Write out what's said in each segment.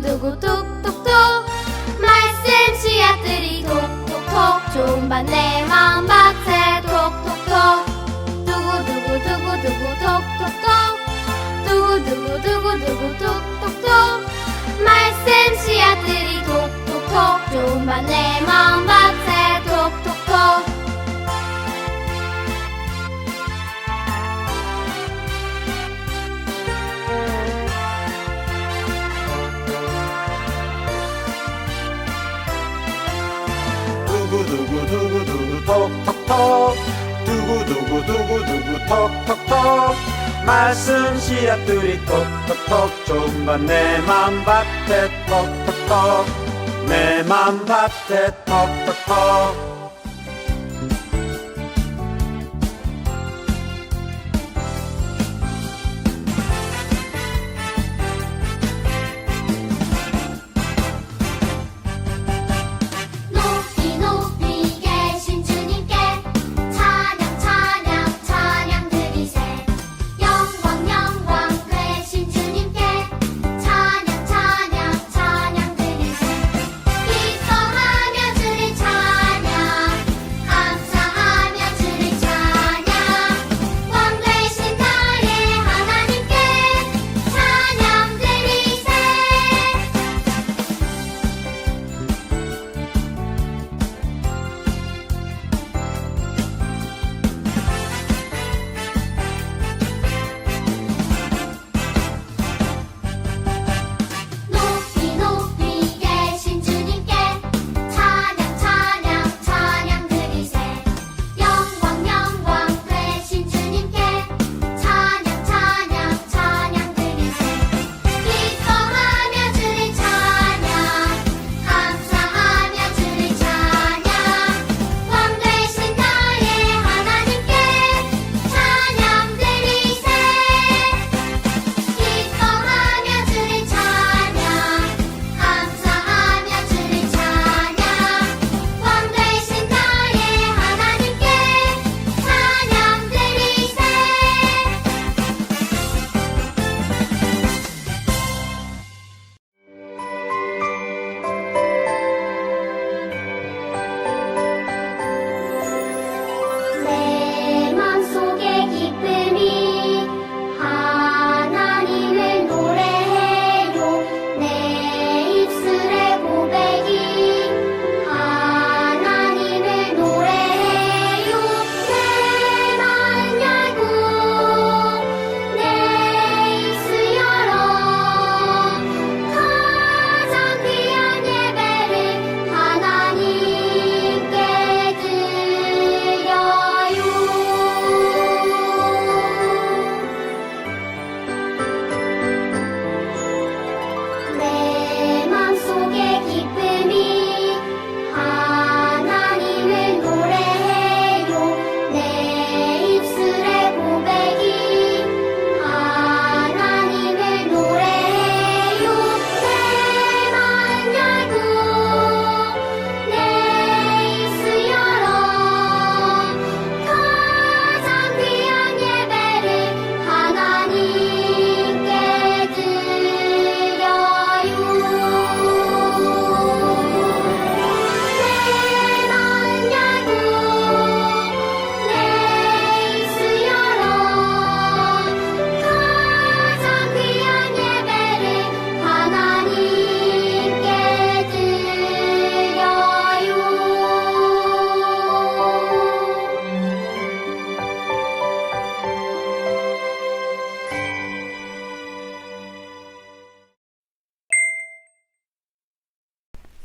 두구 톡톡톡? 말씀 씨앗들이 톡톡톡. 좋은 반내 마음 밭에 톡톡톡. 두구 두구 톡톡톡? 두구 두구 톡톡톡? 말씀 씨앗들이 톡톡톡. 좋은 반내 마음 밭에 톡톡톡 두구두구두구두구 톡톡톡 두구두구두구두구 톡톡톡 말씀 씨앗들이 톡톡톡 좀만 내 맘밭에 톡톡톡 내 맘밭에 톡톡톡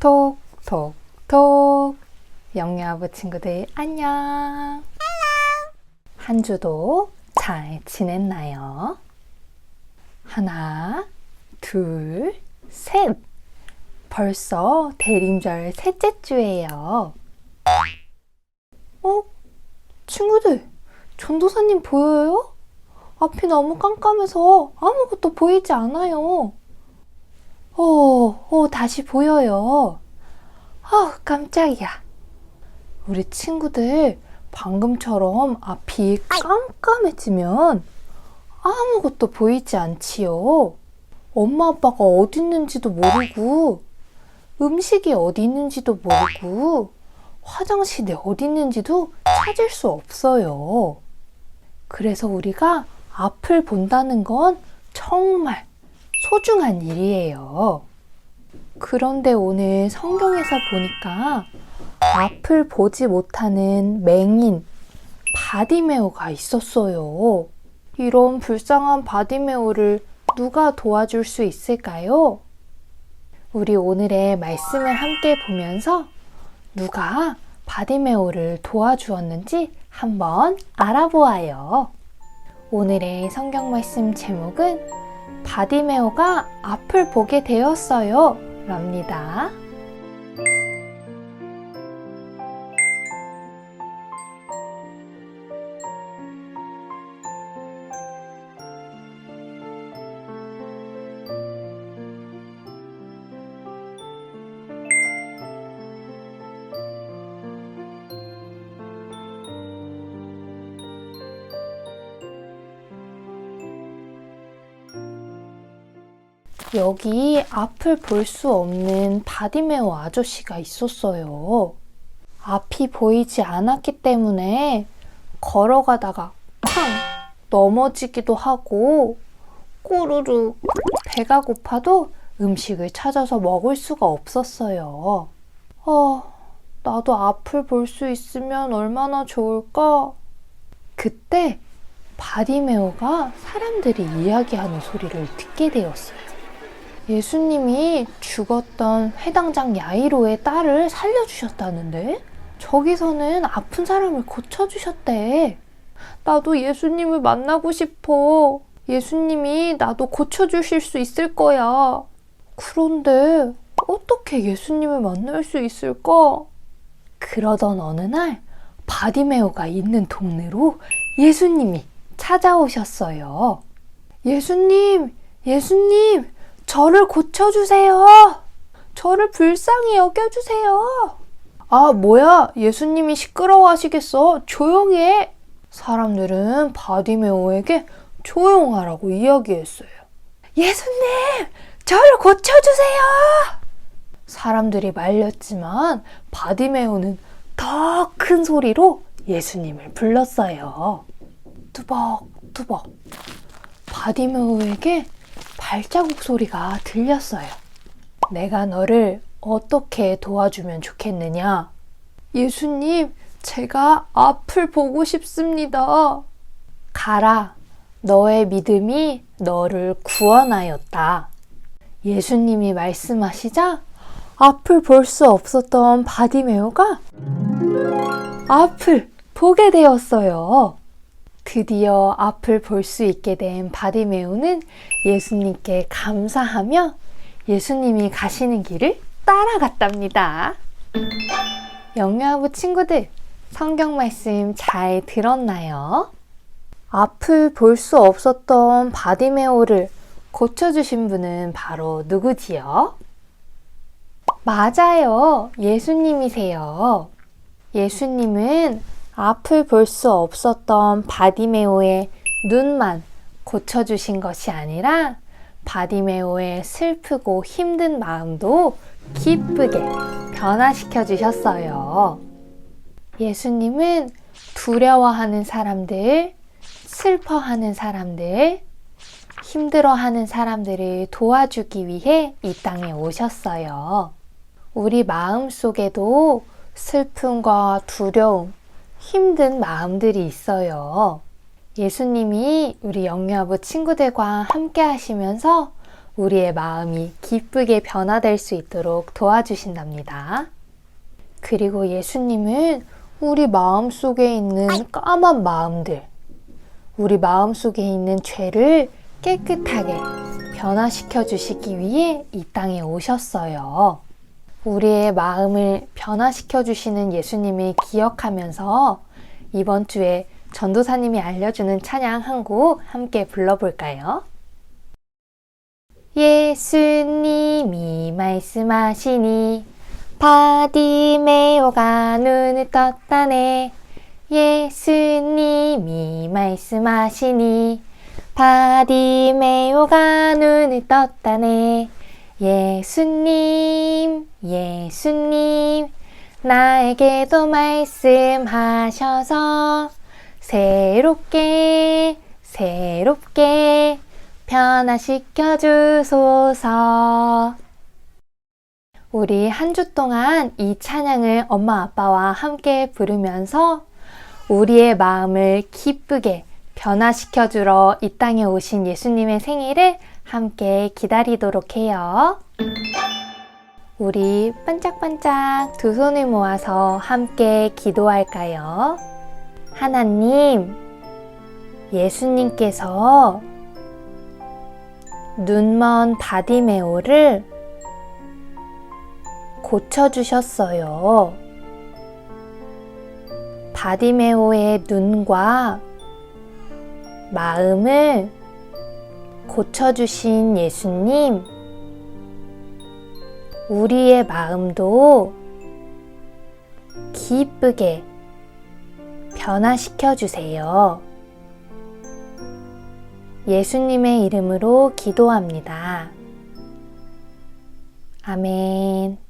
톡톡톡 영유아부 친구들 안녕 한 주도 잘 지냈나요? 하나 둘셋 벌써 대림절 셋째 주예요 어? 친구들 전도사님 보여요? 앞이 너무 깜깜해서 아무것도 보이지 않아요 어, 어, 다시 보여요. 아, 깜짝이야. 우리 친구들 방금처럼 앞이 깜깜해지면 아무것도 보이지 않지요. 엄마 아빠가 어디 있는지도 모르고 음식이 어디 있는지도 모르고 화장실이 어디 있는지도 찾을 수 없어요. 그래서 우리가 앞을 본다는 건 정말 소중한 일이에요. 그런데 오늘 성경에서 보니까 앞을 보지 못하는 맹인 바디메오가 있었어요. 이런 불쌍한 바디메오를 누가 도와줄 수 있을까요? 우리 오늘의 말씀을 함께 보면서 누가 바디메오를 도와주었는지 한번 알아보아요. 오늘의 성경 말씀 제목은 바디메오가 앞을 보게 되었어요. 랍니다. 여기 앞을 볼 수 없는 바디메오 아저씨가 있었어요. 앞이 보이지 않았기 때문에 걸어가다가 쾅 넘어지기도 하고 꼬르륵 배가 고파도 음식을 찾아서 먹을 수가 없었어요. 어, 나도 앞을 볼 수 있으면 얼마나 좋을까? 그때 바디메오가 사람들이 이야기하는 소리를 듣게 되었어요. 예수님이 죽었던 회당장 야이로의 딸을 살려주셨다는데? 저기서는 아픈 사람을 고쳐주셨대. 나도 예수님을 만나고 싶어. 예수님이 나도 고쳐주실 수 있을 거야. 그런데 어떻게 예수님을 만날 수 있을까? 그러던 어느 날 바디메오가 있는 동네로 예수님이 찾아오셨어요. 예수님, 예수님, 저를 고쳐주세요. 저를 불쌍히 여겨주세요. 아, 뭐야. 예수님이 시끄러워 하시겠어. 조용히 해. 사람들은 바디메오에게 조용하라고 이야기했어요. 예수님, 저를 고쳐주세요. 사람들이 말렸지만 바디메오는 더 큰 소리로 예수님을 불렀어요. 투벅투벅. 바디메오에게 발자국 소리가 들렸어요. 내가 너를 어떻게 도와주면 좋겠느냐? 예수님, 제가 앞을 보고 싶습니다. 가라. 너의 믿음이 너를 구원하였다. 예수님이 말씀하시자 앞을 볼 수 없었던 바디메오가 앞을 보게 되었어요. 드디어 앞을 볼 수 있게 된 바디메오는 예수님께 감사하며 예수님이 가시는 길을 따라갔답니다. 영유아부 친구들, 성경 말씀 잘 들었나요? 앞을 볼 수 없었던 바디메오를 고쳐주신 분은 바로 누구지요? 맞아요. 예수님이세요. 예수님은 앞을 볼 수 없었던 바디메오의 눈만 고쳐주신 것이 아니라 바디메오의 슬프고 힘든 마음도 기쁘게 변화시켜 주셨어요. 예수님은 두려워하는 사람들, 슬퍼하는 사람들, 힘들어하는 사람들을 도와주기 위해 이 땅에 오셨어요. 우리 마음 속에도 슬픔과 두려움, 힘든 마음들이 있어요. 예수님이 우리 영유아부 친구들과 함께 하시면서 우리의 마음이 기쁘게 변화될 수 있도록 도와주신답니다. 그리고 예수님은 우리 마음 속에 있는 까만 마음들, 우리 마음 속에 있는 죄를 깨끗하게 변화시켜 주시기 위해 이 땅에 오셨어요. 우리의 마음을 변화시켜 주시는 예수님을 기억하면서 이번 주에 전도사님이 알려주는 찬양 한 곡 함께 불러볼까요? 예수님이 말씀하시니 바디메오가 눈을 떴다네 예수님이 말씀하시니 바디메오가 눈을 떴다네 예수님 예수님 나에게도 말씀하셔서 새롭게 새롭게 변화시켜 주소서. 우리 한 주 동안 이 찬양을 엄마 아빠와 함께 부르면서 우리의 마음을 기쁘게 변화시켜 주러 이 땅에 오신 예수님의 생일을 함께 기다리도록 해요. 우리 반짝반짝 두 손을 모아서 함께 기도할까요? 하나님, 예수님께서 눈먼 바디메오를 고쳐주셨어요. 바디메오의 눈과 마음을 고쳐주신 예수님, 우리의 마음도 기쁘게 변화시켜 주세요. 예수님의 이름으로 기도합니다. 아멘.